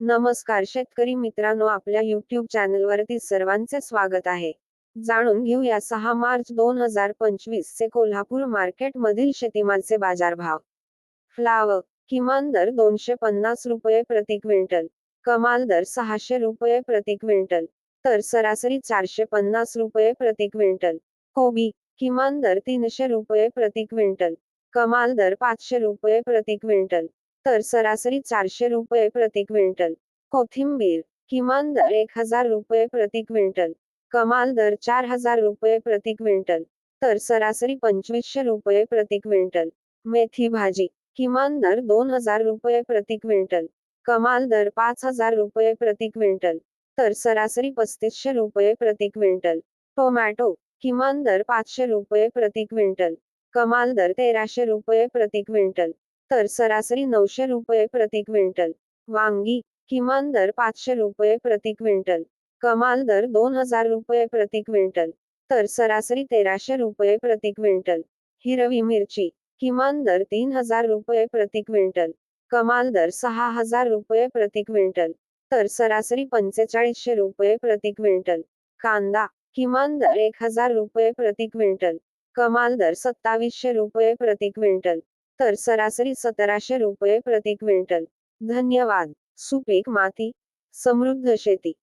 नमस्कार शेतकरी मित्रांनो आपल्या युट्यूब चॅनलवरती सर्वांचे स्वागत आहे. जाणून घेऊया सहा मार्च दोन हजार पंचवीस चे कोल्हापूर मार्केट मधील शेतीमालचे बाजारभाव. फ्लाव किमान दर दोनशे पन्नास रुपये प्रति क्विंटल कमाल दर सहाशे रुपये प्रति क्विंटल तर सरासरी चारशे पन्नास रुपये प्रति क्विंटल कोबी किमान दर तीनशे रुपये प्रति क्विंटल कमाल दर पाचशे रुपये प्रति क्विंटल तर सरासरी चारशे रुपये प्रति क्विंटल. कोथिंबीर किमान दर एक हजार रुपये प्रति क्विंटल. कमाल दर चार हजार रुपये प्रति क्विंटल. तर सरासरी पंचवीसशे रुपये प्रति क्विंटल. मेथी भाजी किमान दर दोन हजार रुपये प्रति क्विंटल. कमाल दर पाच हजार रुपये प्रति क्विंटल. तर सरासरी पस्तीसशे रुपये प्रति क्विंटल. टोमॅटो किमान दर पाचशे रुपये प्रति क्विंटल. कमाल दर तेराशे रुपये प्रति क्विंटल. तर सरासरी नऊशे रुपये प्रति क्विंटल. वांगी किमान दर पाचशे रुपये प्रति क्विंटल. कमाल दर दोन हजार रुपये प्रति क्विंटल. तर सरासरी तेराशे रुपये प्रति क्विंटल. हिरवी मिरची किमान दर तीन हजार रुपये प्रति क्विंटल. कमाल दर सहा हजार रुपये प्रति क्विंटल. तर सरासरी पंचेचाळीसशे रुपये प्रति क्विंटल. कांदा किमान दर एक हजार रुपये प्रति क्विंटल. कमाल दर सत्तावीसशे रुपये प्रति क्विंटल. तर सरासरी सतराशे रुपये प्रति क्विंटल धन्यवाद. सुपीक माती. समृद्ध शेती.